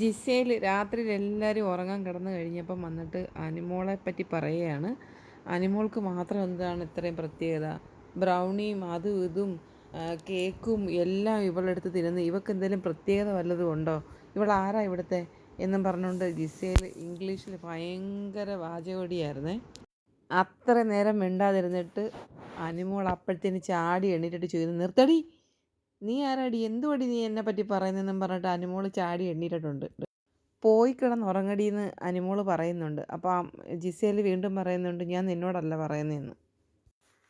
Gizele രാത്രിയിൽ എല്ലാവരും ഉറങ്ങാൻ കിടന്നു കഴിഞ്ഞപ്പം വന്നിട്ട് അനിമോളെ പറ്റി പറയുകയാണ്. അനിമോൾക്ക് മാത്രം എന്താണ് ഇത്രയും പ്രത്യേകത? ബ്രൗണിയും അതും ഇതും കേക്കും എല്ലാം ഇവളെടുത്ത് തിരുന്ന് ഇവൾക്ക് എന്തെങ്കിലും പ്രത്യേകത വല്ലതും ഉണ്ടോ? ഇവൾ ആരാ ഇവിടുത്തെ? എന്നും പറഞ്ഞുകൊണ്ട് ജിസയിൽ ഇംഗ്ലീഷിൽ ഭയങ്കര വാചകോടിയായിരുന്നേ. അത്ര നേരം മിണ്ടാതിരുന്നിട്ട് അനിമോൾ അപ്പോഴത്തേന് ചാടി എണ്ണീറ്റിട്ട് ചെയ്ത് നിർത്തടി നീ ആരാടി? എന്തുവടി നീ എന്നെ പറ്റി പറയുന്നതെന്നും പറഞ്ഞിട്ട് അനുമോൾ ചാടി എണ്ണീറ്റിട്ടുണ്ട്. പോയി കിടന്ന് ഉറങ്ങടിയെന്ന് അനുമോൾ പറയുന്നുണ്ട് അപ്പോൾ ജിസേൽ വീണ്ടും പറയുന്നുണ്ട് ഞാൻ നിന്നോടല്ല പറയുന്നതെന്ന്.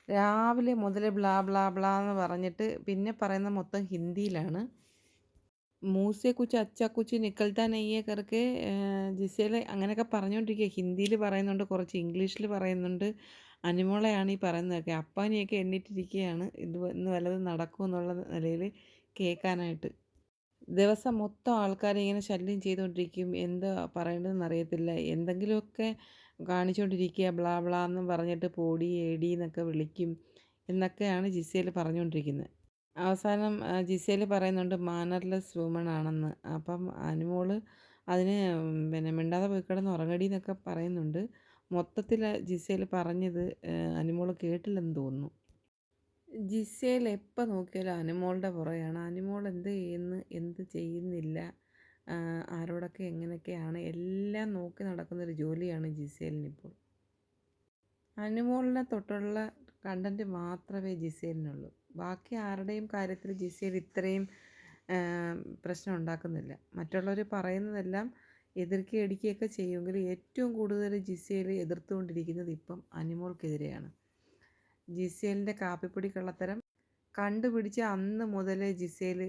രാവിലെ മുതൽ ബ്ലാ ബ്ലാ ബ്ലാ എന്ന് പറഞ്ഞിട്ട് പിന്നെ പറയുന്ന മൊത്തം ഹിന്ദിയിലാണ്. മൂസെ കുച്ച് അച്ച കുച്ച് നിക്കൽത്താ നെയ്യെ കറക്കെ ജിസേൽ അങ്ങനെയൊക്കെ പറഞ്ഞുകൊണ്ടിരിക്കുക ഹിന്ദിയിൽ പറയുന്നുണ്ട് കുറച്ച് ഇംഗ്ലീഷിൽ പറയുന്നുണ്ട്. അനിമോളെയാണ് ഈ പറയുന്നതൊക്കെ. അപ്പാനിയൊക്കെ എണ്ണിട്ടിരിക്കുകയാണ് ഇത് ഇന്ന് വല്ലതും നടക്കുമെന്നുള്ള നിലയിൽ കേൾക്കാനായിട്ട്. ദിവസം മൊത്തം ആൾക്കാരെ ഇങ്ങനെ ശല്യം ചെയ്തുകൊണ്ടിരിക്കും. എന്താ പറയേണ്ടതെന്ന് അറിയത്തില്ല. എന്തെങ്കിലുമൊക്കെ കാണിച്ചുകൊണ്ടിരിക്കുക ബ്ലാ ബ്ലാ എന്ന് പറഞ്ഞിട്ട് പൊടി എടി എന്നൊക്കെ വിളിക്കും എന്നൊക്കെയാണ് ജിസേൽ പറഞ്ഞുകൊണ്ടിരിക്കുന്നത്. അവസാനം ജിസയിൽ പറയുന്നുണ്ട് മാനർലെസ് വുമൺ ആണെന്ന് അപ്പം അനുമോൾ അതിന് പിന്നെ മിണ്ടാതെ പോയി കിടന്ന് ഉറങ്ങടി എന്നൊക്കെ പറയുന്നുണ്ട്. മൊത്തത്തിൽ ജിസേൽ പറഞ്ഞത് അനുമോൾ കേട്ടില്ലെന്ന് തോന്നുന്നു. ജിസേൽ എപ്പോൾ നോക്കിയാലും അനുമോളുടെ പുറകെയാണ്. അനുമോൾ എന്ത് ചെയ്യുന്നു എന്ത് ചെയ്യുന്നില്ല ആരോടൊക്കെ എങ്ങനെയൊക്കെയാണ് എല്ലാം നോക്കി നടക്കുന്നൊരു ജോലിയാണ് ജിസേലിനിപ്പോൾ അനുമോളിനെ തൊട്ടുള്ള കണ്ടന്റ് മാത്രമേ ജിസേലിനുള്ളൂ. ബാക്കി ആരുടെയും കാര്യത്തിൽ ജിസേൽ ഇത്രയും പ്രശ്നം ഉണ്ടാക്കുന്നില്ല. മറ്റുള്ളവർ പറയുന്നതെല്ലാം എതിർക്കുകയും അടിക്കുകയൊക്കെ ചെയ്യുമെങ്കിൽ ഏറ്റവും കൂടുതൽ ജിസേൽ എതിർത്തുകൊണ്ടിരിക്കുന്നത് ഇപ്പം അനിമോൾക്കെതിരെയാണ്. ജിസേലിന്റെ കാപ്പിപ്പൊടി കള്ളത്തരം കണ്ടുപിടിച്ച അന്ന് മുതലേ ജിസേൽ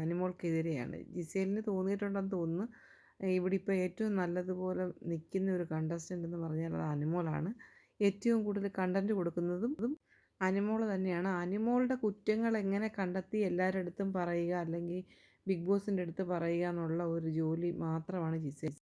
അനിമോൾക്കെതിരെയാണ്. ജിസേലിന് തോന്നിയിട്ടുണ്ടെന്ന് തോന്നുന്നു. ഇവിടെ ഇപ്പോൾ ഏറ്റവും നല്ലതുപോലെ നിൽക്കുന്ന ഒരു കണ്ടസ്റ്റന്റ് എന്ന് പറഞ്ഞാൽ അത് അനിമോളാണ്. ഏറ്റവും കൂടുതൽ കണ്ടന്റ് കൊടുക്കുന്നതും അതും അനിമോൾ തന്നെയാണ്. അനിമോളുടെ കുറ്റങ്ങൾ എങ്ങനെ കണ്ടെത്തി എല്ലാവരുടെ അടുത്തും പറയുക അല്ലെങ്കിൽ ബിഗ് ബോസിന്റെ അടുത്ത് പറയുക എന്നുള്ള ഒരു ജോലി മാത്രമാണ് ജിസേൽ